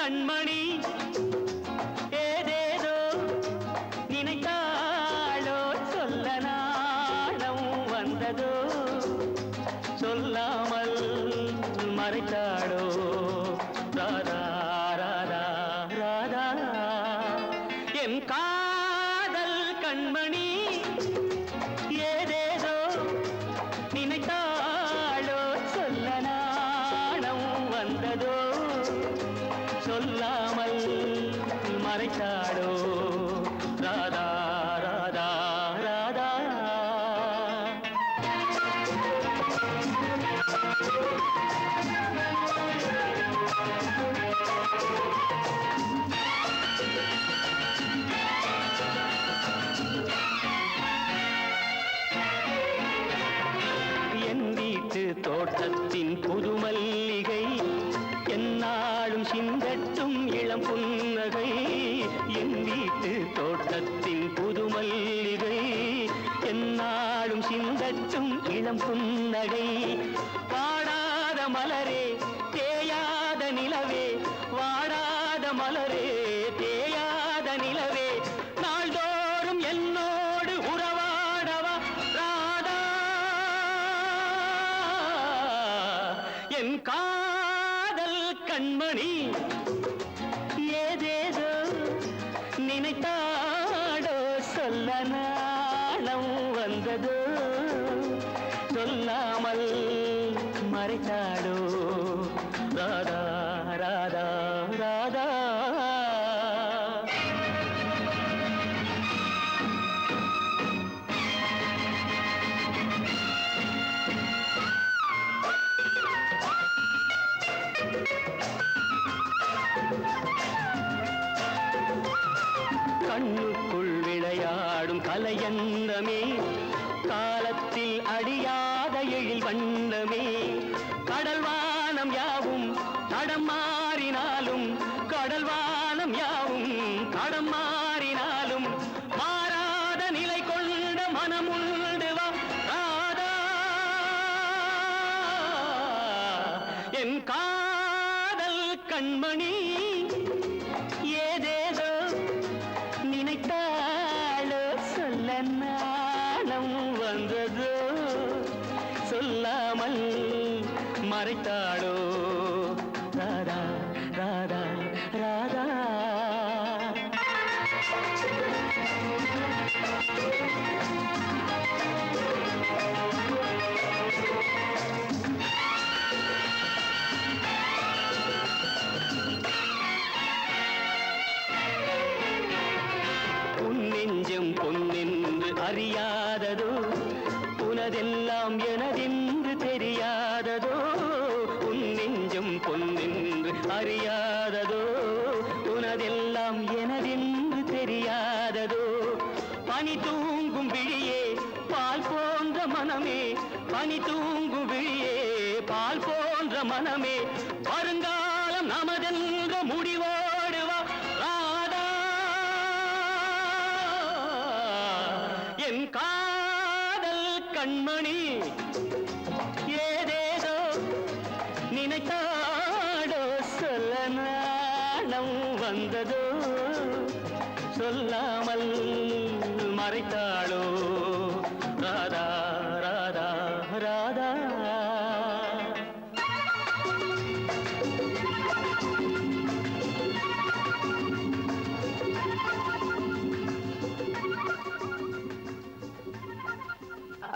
கண்மணி. ஏதேதோ நினைத்தாளோ சொல்ல நாணம் வந்ததோ சொல்ல புன்னகை. என் வீட்டு தோட்டத்தின் புது மல்லிகை என்னாலும் சிந்தட்டும் இளம் புன்னகை. பாடாத மலரே தேயாத நிலவே. வாடாத மலரே தேயாத நிலவே. நாள்தோறும் என்னோடு உறவாடவா ராதா. என் கா கண்மணி. ஏதேதோ நினைத்தாடோ சொல்ல நாளம் வந்ததோ. சொல்லாமல் மறைத்தாடோ. ராதா ராதா கண்ணுக்குள் விளையாடும் கலையந்தமே. காலத்தில் அடியாத எழில் வண்ணமே. கடல்வானம் யாவும் தடம் மாறினாலும் கடல்வானம் யாவும் தடம் மாறினாலும் மாறாத நிலை கொண்ட மனமுண்டு வா ராதா. என் காதல் கண்மணி. மறைத்தாளோ என் காதல் கண்மணி. ஏதேதோ நினைத்தாடோ சொல்ல நாணம் வந்ததோ. சொல்லாமல் மறைத்தாளோ.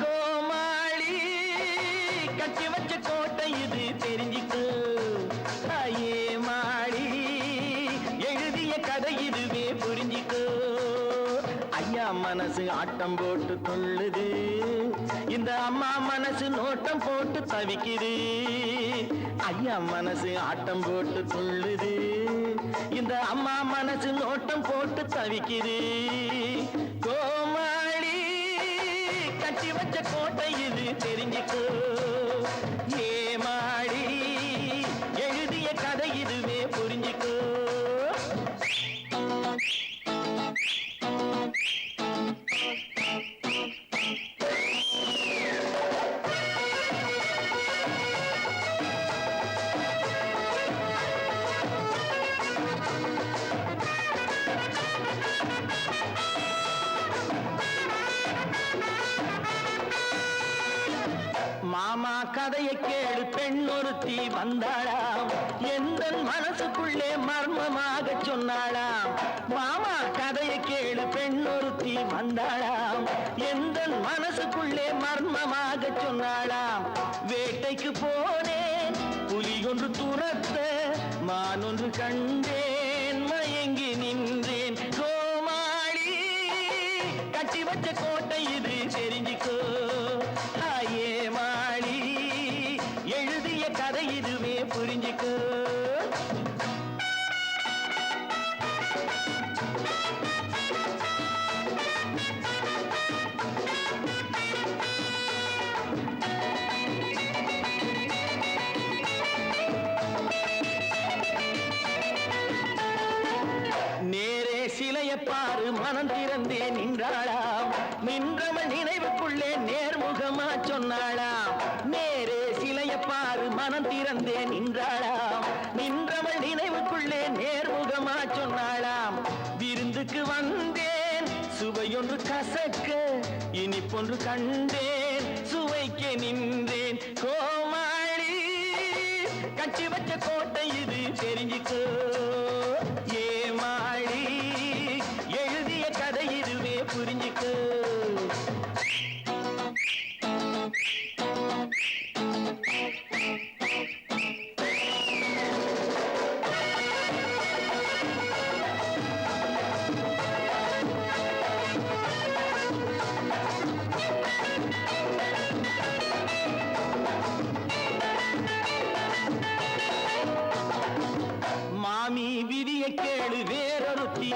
கோமாளி கட்டி வச்ச கோட்டை இது தெரிஞ்சுக்க. ஐயே மாளி எழுதிய கதை இதுவே புரிஞ்சுக்க. ஐயா மனசு ஆட்டம் போட்டு துள்ளுது இந்த அம்மா மனசு நோட்டம் போட்டு தவிக்குது. ஐயா மனசு ஆட்டம் போட்டு துள்ளுது இந்த அம்மா மனசு நோட்டம் போட்டு தவிக்குது. கட்டி வச்ச கோட்டை இது தெரிஞ்சுக்கோ. கேடு கேளு பெண் ஒருத்தி வந்தாளாம். எந்த மனசுக்குள்ளே மர்மமாக சொன்னாளாம். மாமா கதையை கேடு பெண் ஒருத்தி வந்தாளாம். எந்த மனசுக்குள்ளே மர்மமாக சொன்னாளாம். வேட்டைக்கு போனேன் புலி ஒன்று துரத்த மான் ஒன்று கண்டேன் மயங்கி நின்றேன். கோமாளி கட்டி வச்ச கோட்டை இது தெரிஞ்சுக்கோ சிலைய பாரு மனம் திறந்தே நின்றாளாம். நின்றவள் நினைவுக்குள்ளே நேர்முகமா சொன்னாளாம். நேரே சிலைய பாரு மனம் திறந்தே நின்றாளாம். நின்றவள் நினைவுக்குள்ளே நேர்முகமா சொன்னாளாம். விருந்துக்கு வந்தேன் சுவையொன்று கசக்க இனிப்பொன்று கண்டேன் சுவைக்க நின்றேன். கோமாளி கட்டி வச்ச கோட்டை இது தெரிஞ்சுக்கோ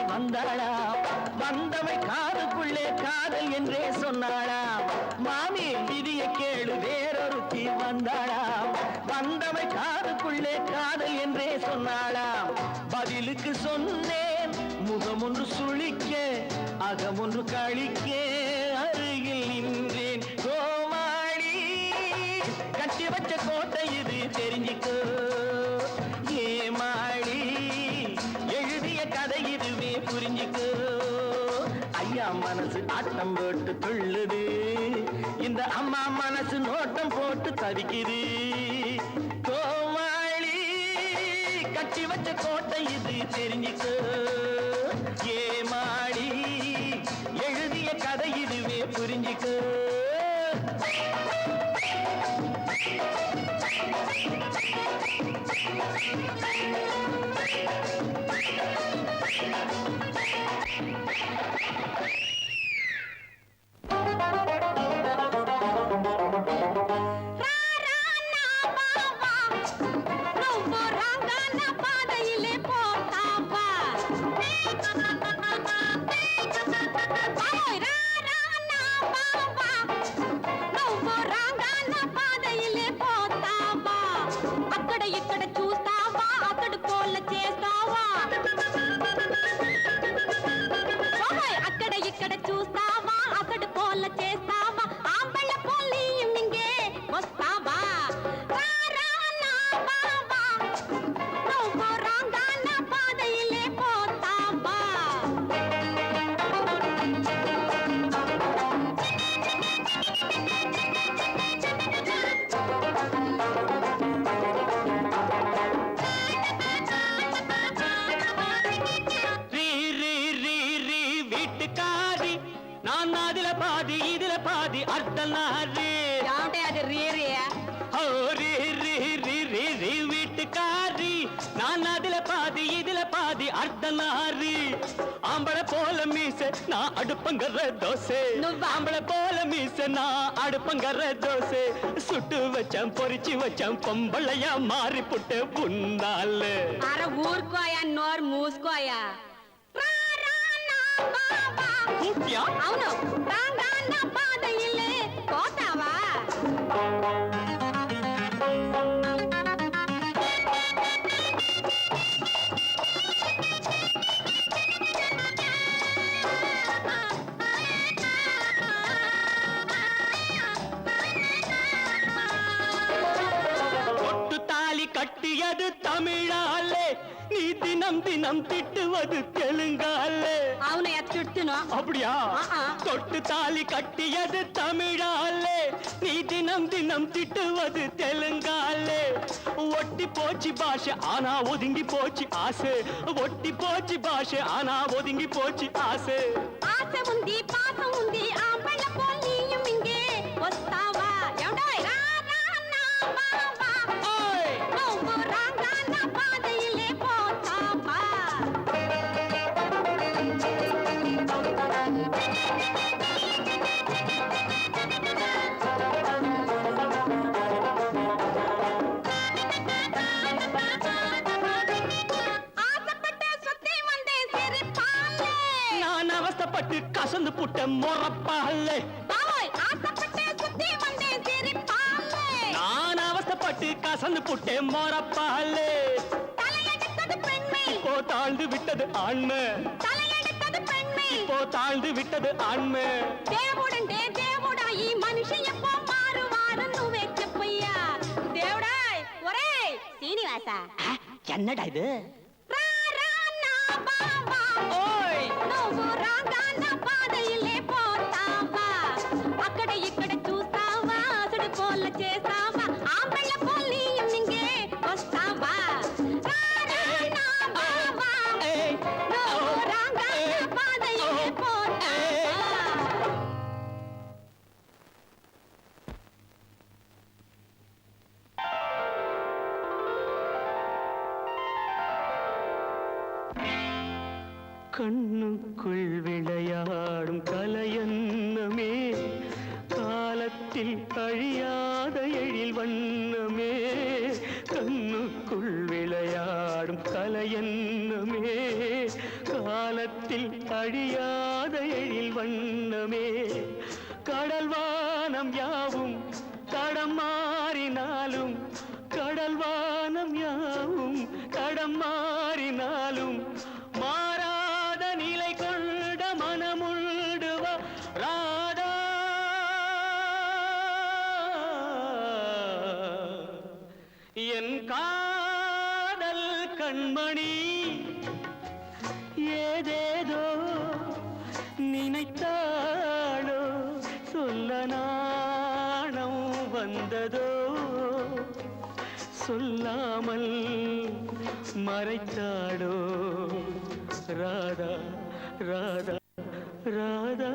வந்தாளா? வந்தாளாம் வந்தவை காதுக்குள்ளே காதல் என்றே சொன்னாளா? மாமி விதிய கேளு வேறொருத்தி வந்தாளா? வந்தவை காதுக்குள்ளே காதல் என்றே சொன்னாளா? பதிலுக்கு சொன்னேன் முகம் ஒன்று சுழிக்க அகம் ஒன்று கழிக்கே. ஆட்டம் போட்டு கொள்ளுது இந்த அம்மா மனசு நோட்டம் போட்டு தவிக்குது. கோமாளி கட்சி வச்ச கோட்டை இது தெரிஞ்சுக்கோ. ஏமாளி எழுதிய கதை இதுவே புரிஞ்சுக்கோ. అతడు நான் அதுல பாதி இதுல பாதி அர்த்தனாரு வீட்டுக்காரி. நான் அதுல பாதி இதுல பாதி அர்த்தனாரு ஆம்பளை போல மீச நான் அடுப்பங்கற தோசை. ஆம்பளை போல மீச நான் அடுப்பங்கற தோசை. சுட்டு வச்சம் பொறிச்சு வச்சம் பொம்பளையா மாறி புட்டு புண்ணாலு. அரை ஊர்க்கோயா நோர் மூஸ்கோயா? అవును రాగా నా పాద ఇల్లే పోతావా கட்டியது தமிழாலே நீ தினம் தினம் திட்டுவது தெலுங்காலே అవునయ్య తిట్టును அப்படியா ஆஹா. தொட்டு தாலி கட்டியது தமிழாலே நீ தினம் தினம் திட்டுவது தெலுங்காலே ஒட்டி போச்சு பாஷை ஆனா ஒதுங்கி போச்சு ஆசை ஒட்டி போச்சு பாஷை ஆனா ஒதுங்கி போச்சு ஆசை ఆశ ఉంది పాసం ஆசைப்பட்டு கசந்து புட்ட மொறப்பாகல்ல நான் அவசப்பட்டு கசந்து புட்ட மொறப்பாகல்ல இப்போ தாழ்ந்து விட்டது ஆண்மை. இப்போ தாழ்ந்து விட்டது ஆண்மை. மனுஷன் எப்போ என்னடா இது? ஓ అక్కడ ఇక్కడ చూస్తావా? అసడు పోల చేస్తావా? கண்ணுக்குள் விளையாடும் கலையன்னமே? காலத்தில் அழியாத எழில் வண்ணமே. கண்ணுக்குள் விளையாடும் கலையன்னமே? காலத்தில் அழியாத எழில் வண்ணமே. கடல்வானம் யாவும் தடம் மாறினாலும் கடல்வானம் யாவும் தடம் மாறினாலும் காதல் கண்மணி. ஏதேதோ நினைத்தாளோ சொல்ல நாணம் வந்ததோ சொல்லாமல் மறைத்தாடோ ராதா ராதா ராதா.